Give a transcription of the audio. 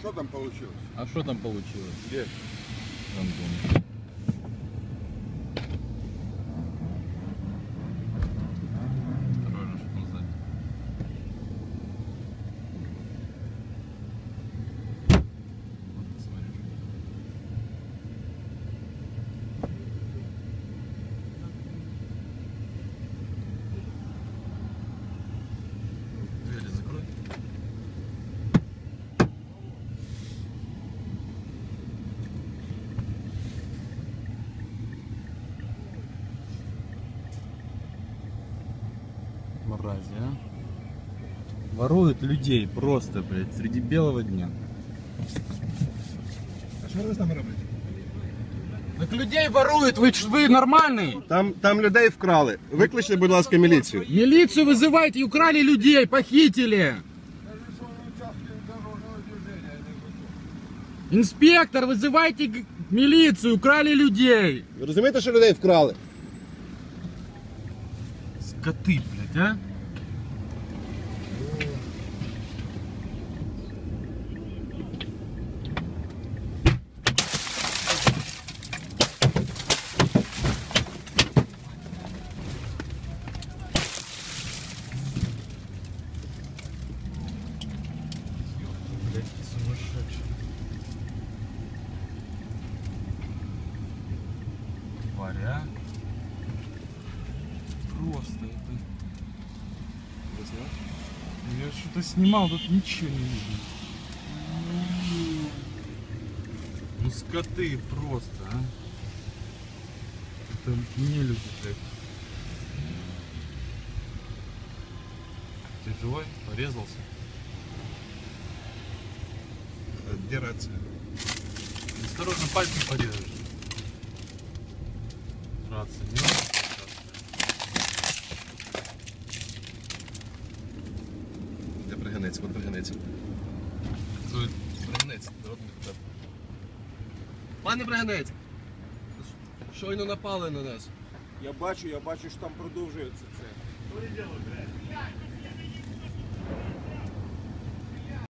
Что там получилось? А что там получилось? Где? Осторожно, Мрази, а? Воруют людей просто, блядь, среди белого дня. А що ви з нами робите? Так людей воруют, вы, ч- вы нормальный? Там, там людей вкрали. Викличте, будь ласка, міліцію. Милицию вызывайте, украли людей, похитили. Инспектор, вызывайте г- милицию, украли людей. Ви розумієте, що людей вкрали? Скоты, блядь, а? А? Просто это... Я что-то снимал, тут ничего не видно. Ну скоты просто, а. Это не люди, блядь. Ты живой? Порезался? Де рація? Осторожно, пальцем порежешь. Рация, не Бриганець? От Бриганець. Твой народний депутат. Пане Бриганець! Щойно напали на нас. Я бачу, я бачу, що там продовжується це.